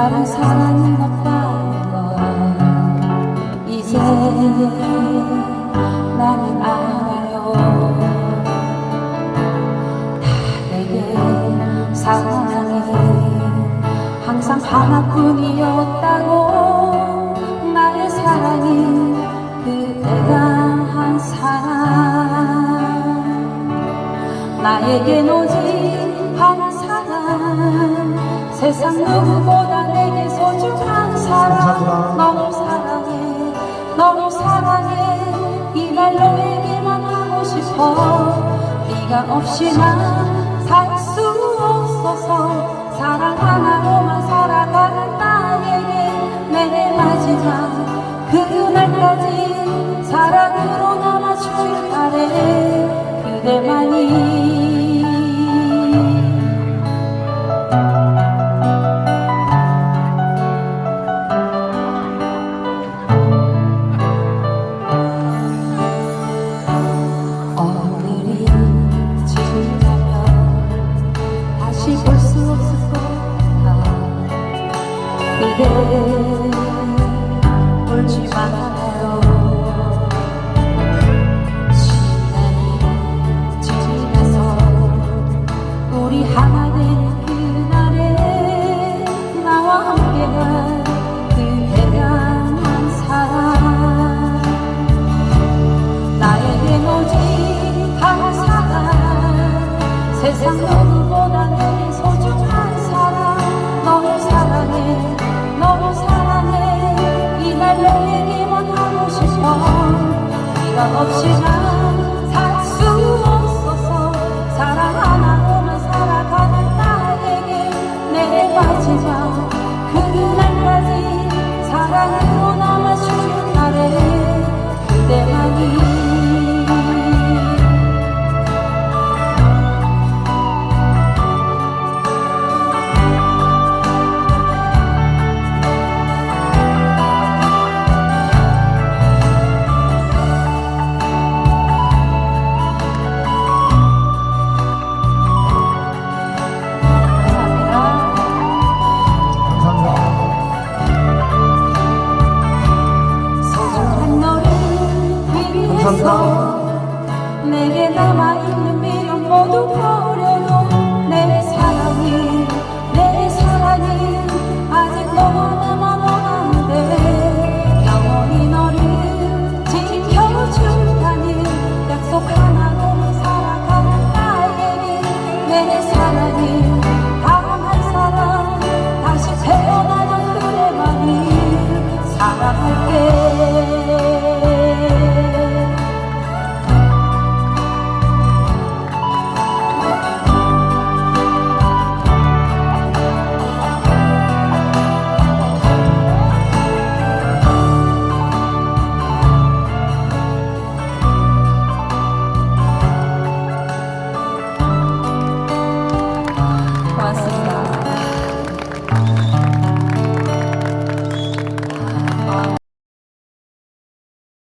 다른 사랑은 없다는 걸 이제 나는 알아요. 나에게 사랑이 항상 하나뿐이었다고 나의 사랑이 그대가 한 사랑 한 사람 세상 누구보다 내게 소중한 사람 너무 사랑해. 너무 사랑해. 이말 너에게만 하고 싶어. 네가 없이 난 살 수 없어서 사랑 하나로만 살아가는 나에게 내 마지막 그날까지 사랑으로 남아주길 바래. 그대만이 그 없이 난살 내게 남아있는 미련 모두 버